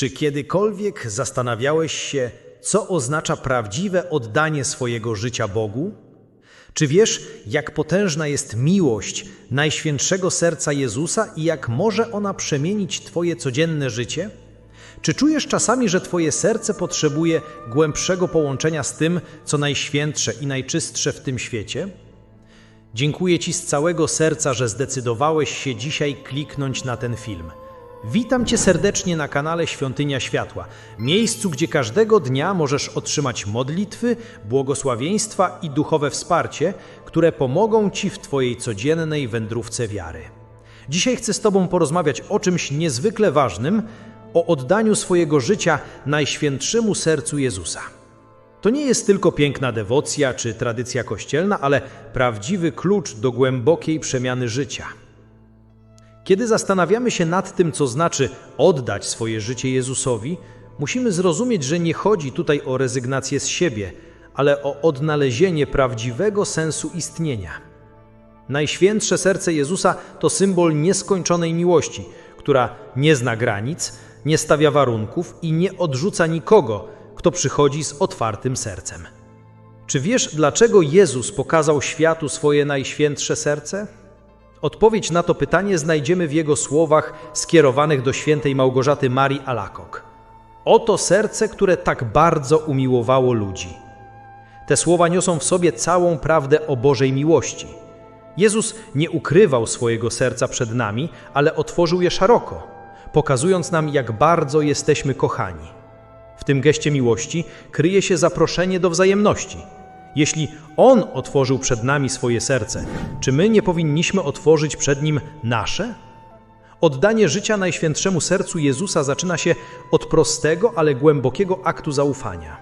Czy kiedykolwiek zastanawiałeś się, co oznacza prawdziwe oddanie swojego życia Bogu? Czy wiesz, jak potężna jest miłość Najświętszego Serca Jezusa i jak może ona przemienić Twoje codzienne życie? Czy czujesz czasami, że Twoje serce potrzebuje głębszego połączenia z tym, co najświętsze i najczystsze w tym świecie? Dziękuję Ci z całego serca, że zdecydowałeś się dzisiaj kliknąć na ten film. Witam Cię serdecznie na kanale Świątynia Światła, miejscu, gdzie każdego dnia możesz otrzymać modlitwy, błogosławieństwa i duchowe wsparcie, które pomogą Ci w Twojej codziennej wędrówce wiary. Dzisiaj chcę z Tobą porozmawiać o czymś niezwykle ważnym, o oddaniu swojego życia Najświętszemu Sercu Jezusa. To nie jest tylko piękna dewocja czy tradycja kościelna, ale prawdziwy klucz do głębokiej przemiany życia. Kiedy zastanawiamy się nad tym, co znaczy oddać swoje życie Jezusowi, musimy zrozumieć, że nie chodzi tutaj o rezygnację z siebie, ale o odnalezienie prawdziwego sensu istnienia. Najświętsze serce Jezusa to symbol nieskończonej miłości, która nie zna granic, nie stawia warunków i nie odrzuca nikogo, kto przychodzi z otwartym sercem. Czy wiesz, dlaczego Jezus pokazał światu swoje najświętsze serce? Odpowiedź na to pytanie znajdziemy w jego słowach skierowanych do świętej Małgorzaty Marii Alakok. Oto serce, które tak bardzo umiłowało ludzi. Te słowa niosą w sobie całą prawdę o Bożej miłości. Jezus nie ukrywał swojego serca przed nami, ale otworzył je szeroko, pokazując nam, jak bardzo jesteśmy kochani. W tym geście miłości kryje się zaproszenie do wzajemności. Jeśli On otworzył przed nami swoje serce, czy my nie powinniśmy otworzyć przed Nim nasze? Oddanie życia Najświętszemu Sercu Jezusa zaczyna się od prostego, ale głębokiego aktu zaufania.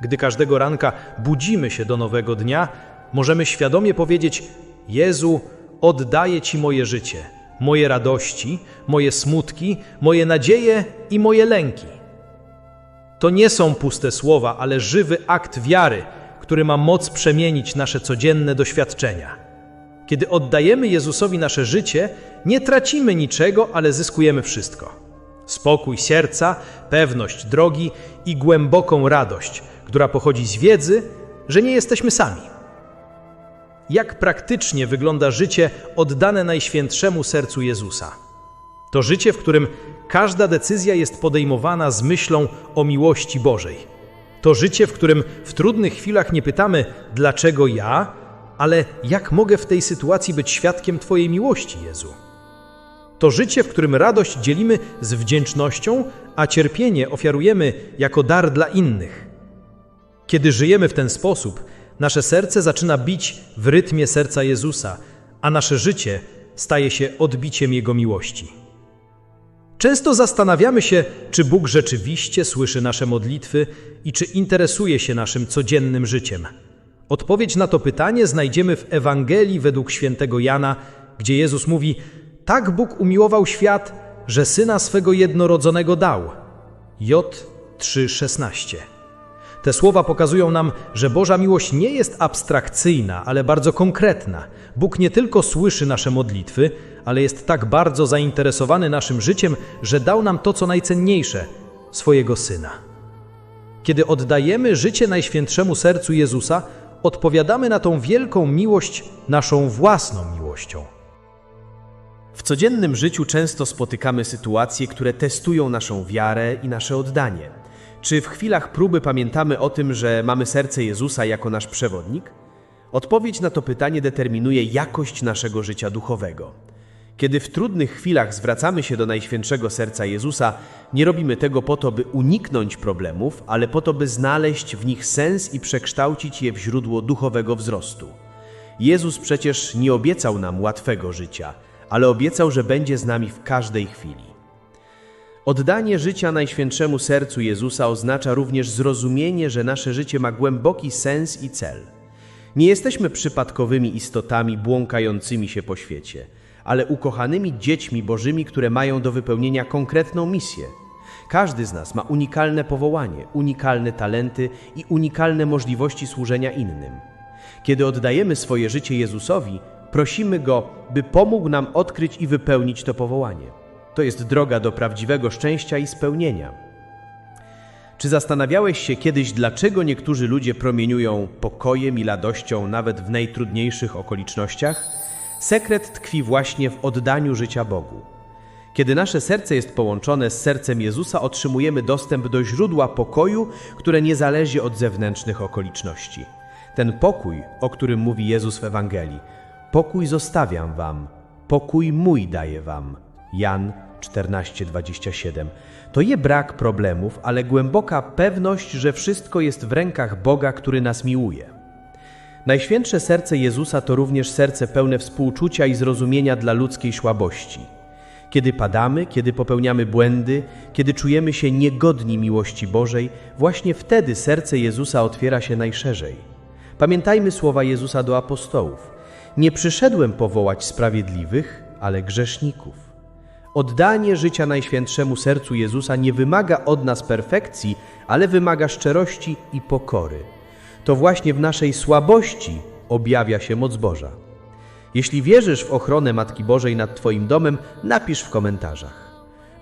Gdy każdego ranka budzimy się do nowego dnia, możemy świadomie powiedzieć: Jezu, oddaję Ci moje życie, moje radości, moje smutki, moje nadzieje i moje lęki. To nie są puste słowa, ale żywy akt wiary, który ma moc przemienić nasze codzienne doświadczenia. Kiedy oddajemy Jezusowi nasze życie, nie tracimy niczego, ale zyskujemy wszystko. Spokój serca, pewność drogi i głęboką radość, która pochodzi z wiedzy, że nie jesteśmy sami. Jak praktycznie wygląda życie oddane Najświętszemu Sercu Jezusa? To życie, w którym każda decyzja jest podejmowana z myślą o miłości Bożej. To życie, w którym w trudnych chwilach nie pytamy, dlaczego ja, ale jak mogę w tej sytuacji być świadkiem Twojej miłości, Jezu. To życie, w którym radość dzielimy z wdzięcznością, a cierpienie ofiarujemy jako dar dla innych. Kiedy żyjemy w ten sposób, nasze serce zaczyna bić w rytmie serca Jezusa, a nasze życie staje się odbiciem Jego miłości. Często zastanawiamy się, czy Bóg rzeczywiście słyszy nasze modlitwy i czy interesuje się naszym codziennym życiem. Odpowiedź na to pytanie znajdziemy w Ewangelii według świętego Jana, gdzie Jezus mówi: Tak Bóg umiłował świat, że syna swego jednorodzonego dał. J 3:16. Te słowa pokazują nam, że Boża miłość nie jest abstrakcyjna, ale bardzo konkretna. Bóg nie tylko słyszy nasze modlitwy, ale jest tak bardzo zainteresowany naszym życiem, że dał nam to, co najcenniejsze swojego syna. Kiedy oddajemy życie Najświętszemu Sercu Jezusa, odpowiadamy na tą wielką miłość naszą własną miłością. W codziennym życiu często spotykamy sytuacje, które testują naszą wiarę i nasze oddanie. Czy w chwilach próby pamiętamy o tym, że mamy serce Jezusa jako nasz przewodnik? Odpowiedź na to pytanie determinuje jakość naszego życia duchowego. Kiedy w trudnych chwilach zwracamy się do Najświętszego Serca Jezusa, nie robimy tego po to, by uniknąć problemów, ale po to, by znaleźć w nich sens i przekształcić je w źródło duchowego wzrostu. Jezus przecież nie obiecał nam łatwego życia, ale obiecał, że będzie z nami w każdej chwili. Oddanie życia Najświętszemu Sercu Jezusa oznacza również zrozumienie, że nasze życie ma głęboki sens i cel. Nie jesteśmy przypadkowymi istotami błąkającymi się po świecie, ale ukochanymi dziećmi bożymi, które mają do wypełnienia konkretną misję. Każdy z nas ma unikalne powołanie, unikalne talenty i unikalne możliwości służenia innym. Kiedy oddajemy swoje życie Jezusowi, prosimy Go, by pomógł nam odkryć i wypełnić to powołanie. To jest droga do prawdziwego szczęścia i spełnienia. Czy zastanawiałeś się kiedyś, dlaczego niektórzy ludzie promieniują pokojem i radością nawet w najtrudniejszych okolicznościach? Sekret tkwi właśnie w oddaniu życia Bogu. Kiedy nasze serce jest połączone z sercem Jezusa, otrzymujemy dostęp do źródła pokoju, które nie zależy od zewnętrznych okoliczności. Ten pokój, o którym mówi Jezus w Ewangelii: Pokój zostawiam wam, pokój mój daję wam. Jan 14:27. To nie brak problemów, ale głęboka pewność, że wszystko jest w rękach Boga, który nas miłuje. Najświętsze serce Jezusa to również serce pełne współczucia i zrozumienia dla ludzkiej słabości. Kiedy padamy, kiedy popełniamy błędy, kiedy czujemy się niegodni miłości Bożej, właśnie wtedy serce Jezusa otwiera się najszerzej. Pamiętajmy słowa Jezusa do apostołów: Nie przyszedłem powołać sprawiedliwych, ale grzeszników. Oddanie życia Najświętszemu Sercu Jezusa nie wymaga od nas perfekcji, ale wymaga szczerości i pokory. To właśnie w naszej słabości objawia się moc Boża. Jeśli wierzysz w ochronę Matki Bożej nad Twoim domem, napisz w komentarzach.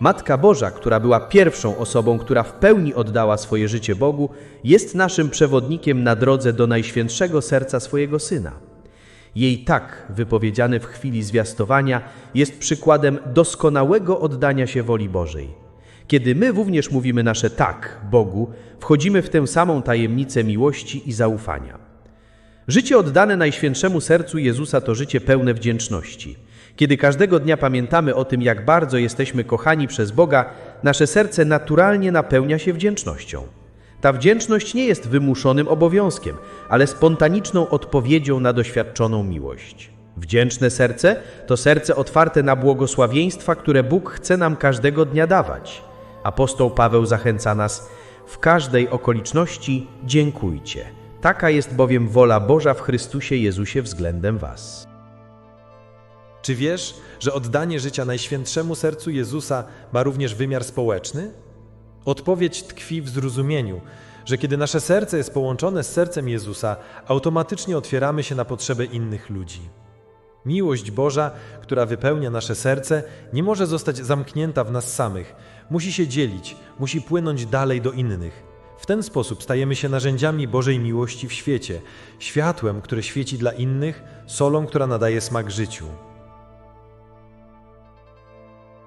Matka Boża, która była pierwszą osobą, która w pełni oddała swoje życie Bogu, jest naszym przewodnikiem na drodze do Najświętszego Serca swojego Syna. Jej tak, wypowiedziane w chwili zwiastowania, jest przykładem doskonałego oddania się woli Bożej. Kiedy my również mówimy nasze tak Bogu, wchodzimy w tę samą tajemnicę miłości i zaufania. Życie oddane Najświętszemu Sercu Jezusa to życie pełne wdzięczności. Kiedy każdego dnia pamiętamy o tym, jak bardzo jesteśmy kochani przez Boga, nasze serce naturalnie napełnia się wdzięcznością. Ta wdzięczność nie jest wymuszonym obowiązkiem, ale spontaniczną odpowiedzią na doświadczoną miłość. Wdzięczne serce to serce otwarte na błogosławieństwa, które Bóg chce nam każdego dnia dawać. Apostoł Paweł zachęca nas: W każdej okoliczności dziękujcie. Taka jest bowiem wola Boża w Chrystusie Jezusie względem Was. Czy wiesz, że oddanie życia Najświętszemu Sercu Jezusa ma również wymiar społeczny? Odpowiedź tkwi w zrozumieniu, że kiedy nasze serce jest połączone z sercem Jezusa, automatycznie otwieramy się na potrzeby innych ludzi. Miłość Boża, która wypełnia nasze serce, nie może zostać zamknięta w nas samych, musi się dzielić, musi płynąć dalej do innych. W ten sposób stajemy się narzędziami Bożej miłości w świecie, światłem, które świeci dla innych, solą, która nadaje smak życiu.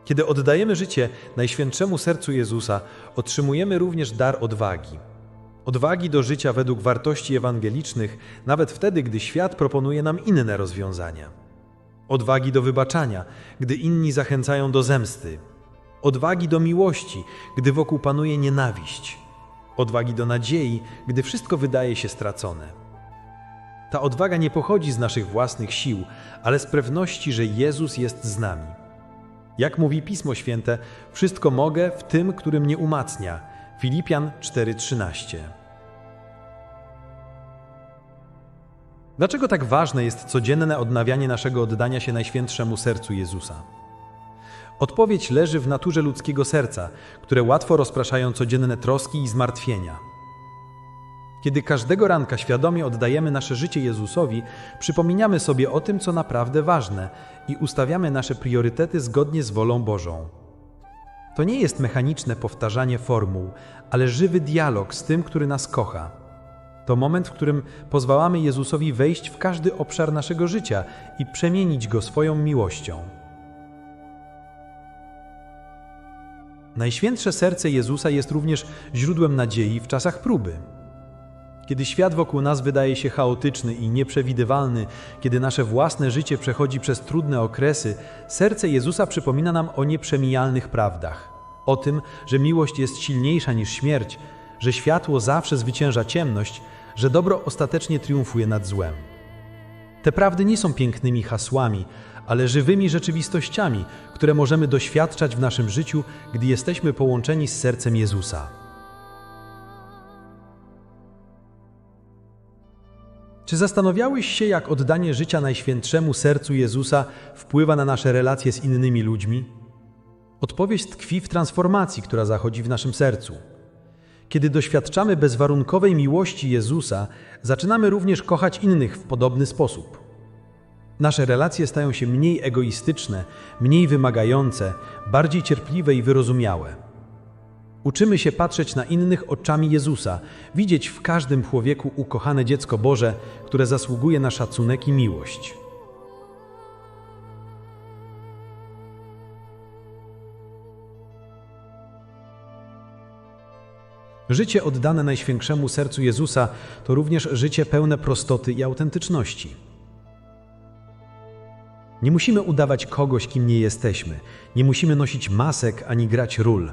Kiedy oddajemy życie Najświętszemu Sercu Jezusa, otrzymujemy również dar odwagi. Odwagi do życia według wartości ewangelicznych, nawet wtedy, gdy świat proponuje nam inne rozwiązania. Odwagi do wybaczania, gdy inni zachęcają do zemsty. Odwagi do miłości, gdy wokół panuje nienawiść. Odwagi do nadziei, gdy wszystko wydaje się stracone. Ta odwaga nie pochodzi z naszych własnych sił, ale z pewności, że Jezus jest z nami. Jak mówi Pismo Święte, wszystko mogę w tym, który mnie umacnia. Filipian 4:13. Dlaczego tak ważne jest codzienne odnawianie naszego oddania się Najświętszemu Sercu Jezusa? Odpowiedź leży w naturze ludzkiego serca, które łatwo rozpraszają codzienne troski i zmartwienia. Kiedy każdego ranka świadomie oddajemy nasze życie Jezusowi, przypominamy sobie o tym, co naprawdę ważne i ustawiamy nasze priorytety zgodnie z wolą Bożą. To nie jest mechaniczne powtarzanie formuł, ale żywy dialog z tym, który nas kocha. To moment, w którym pozwalamy Jezusowi wejść w każdy obszar naszego życia i przemienić go swoją miłością. Najświętsze serce Jezusa jest również źródłem nadziei w czasach próby. Kiedy świat wokół nas wydaje się chaotyczny i nieprzewidywalny, kiedy nasze własne życie przechodzi przez trudne okresy, serce Jezusa przypomina nam o nieprzemijalnych prawdach. O tym, że miłość jest silniejsza niż śmierć, że światło zawsze zwycięża ciemność, że dobro ostatecznie triumfuje nad złem. Te prawdy nie są pięknymi hasłami, ale żywymi rzeczywistościami, które możemy doświadczać w naszym życiu, gdy jesteśmy połączeni z sercem Jezusa. Czy zastanawiałeś się, jak oddanie życia Najświętszemu Sercu Jezusa wpływa na nasze relacje z innymi ludźmi? Odpowiedź tkwi w transformacji, która zachodzi w naszym sercu. Kiedy doświadczamy bezwarunkowej miłości Jezusa, zaczynamy również kochać innych w podobny sposób. Nasze relacje stają się mniej egoistyczne, mniej wymagające, bardziej cierpliwe i wyrozumiałe. Uczymy się patrzeć na innych oczami Jezusa, widzieć w każdym człowieku ukochane dziecko Boże, które zasługuje na szacunek i miłość. Życie oddane Najświętszemu Sercu Jezusa to również życie pełne prostoty i autentyczności. Nie musimy udawać kogoś, kim nie jesteśmy. Nie musimy nosić masek ani grać ról.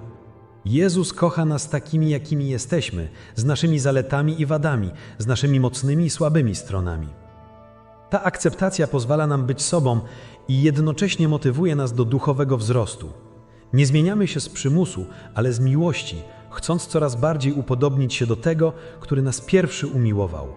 Jezus kocha nas takimi, jakimi jesteśmy, z naszymi zaletami i wadami, z naszymi mocnymi i słabymi stronami. Ta akceptacja pozwala nam być sobą i jednocześnie motywuje nas do duchowego wzrostu. Nie zmieniamy się z przymusu, ale z miłości, chcąc coraz bardziej upodobnić się do tego, który nas pierwszy umiłował.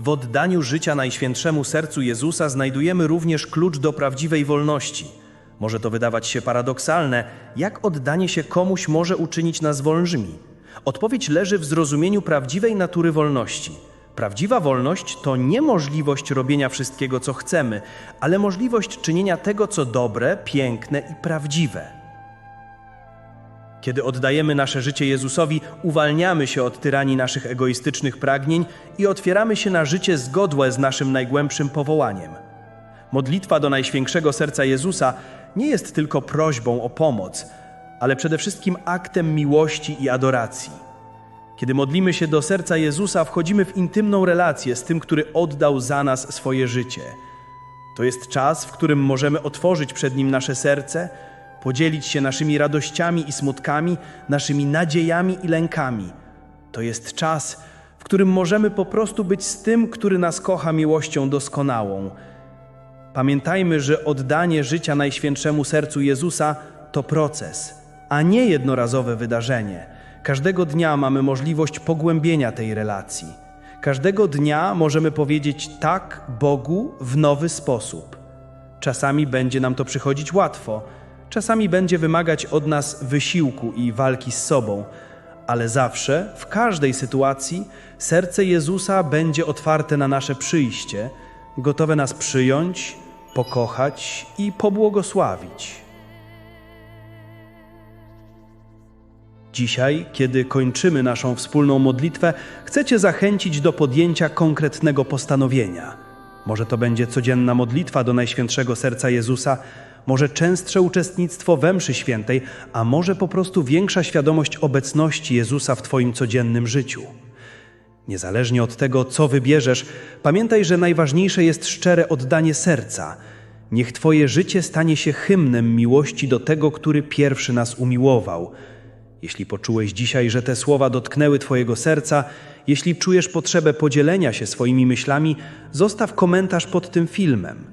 W oddaniu życia Najświętszemu Sercu Jezusa znajdujemy również klucz do prawdziwej wolności. Może to wydawać się paradoksalne, jak oddanie się komuś może uczynić nas wolnymi. Odpowiedź leży w zrozumieniu prawdziwej natury wolności. Prawdziwa wolność to nie możliwość robienia wszystkiego, co chcemy, ale możliwość czynienia tego, co dobre, piękne i prawdziwe. Kiedy oddajemy nasze życie Jezusowi, uwalniamy się od tyranii naszych egoistycznych pragnień i otwieramy się na życie zgodłe z naszym najgłębszym powołaniem. Modlitwa do Najświętszego Serca Jezusa nie jest tylko prośbą o pomoc, ale przede wszystkim aktem miłości i adoracji. Kiedy modlimy się do serca Jezusa, wchodzimy w intymną relację z tym, który oddał za nas swoje życie. To jest czas, w którym możemy otworzyć przed Nim nasze serce, podzielić się naszymi radościami i smutkami, naszymi nadziejami i lękami. To jest czas, w którym możemy po prostu być z tym, który nas kocha miłością doskonałą. Pamiętajmy, że oddanie życia Najświętszemu Sercu Jezusa to proces, a nie jednorazowe wydarzenie. Każdego dnia mamy możliwość pogłębienia tej relacji. Każdego dnia możemy powiedzieć tak Bogu w nowy sposób. Czasami będzie nam to przychodzić łatwo, czasami będzie wymagać od nas wysiłku i walki z sobą, ale zawsze, w każdej sytuacji, serce Jezusa będzie otwarte na nasze przyjście, gotowe nas przyjąć, pokochać i pobłogosławić. Dzisiaj, kiedy kończymy naszą wspólną modlitwę, chcę Cię zachęcić do podjęcia konkretnego postanowienia. Może to będzie codzienna modlitwa do Najświętszego Serca Jezusa, może częstsze uczestnictwo we mszy świętej, a może po prostu większa świadomość obecności Jezusa w Twoim codziennym życiu. Niezależnie od tego, co wybierzesz, pamiętaj, że najważniejsze jest szczere oddanie serca. Niech Twoje życie stanie się hymnem miłości do tego, który pierwszy nas umiłował. Jeśli poczułeś dzisiaj, że te słowa dotknęły Twojego serca, jeśli czujesz potrzebę podzielenia się swoimi myślami, zostaw komentarz pod tym filmem.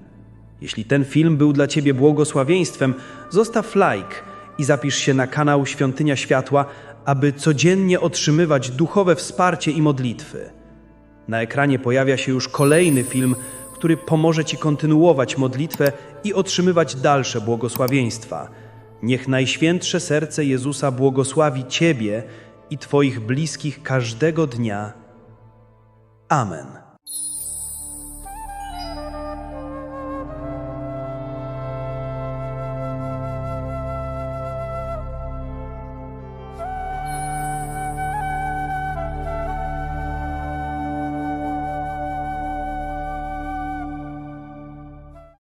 Jeśli ten film był dla Ciebie błogosławieństwem, zostaw like i zapisz się na kanał Świątynia Światła, aby codziennie otrzymywać duchowe wsparcie i modlitwy. Na ekranie pojawia się już kolejny film, który pomoże Ci kontynuować modlitwę i otrzymywać dalsze błogosławieństwa. Niech Najświętsze Serce Jezusa błogosławi Ciebie i Twoich bliskich każdego dnia. Amen.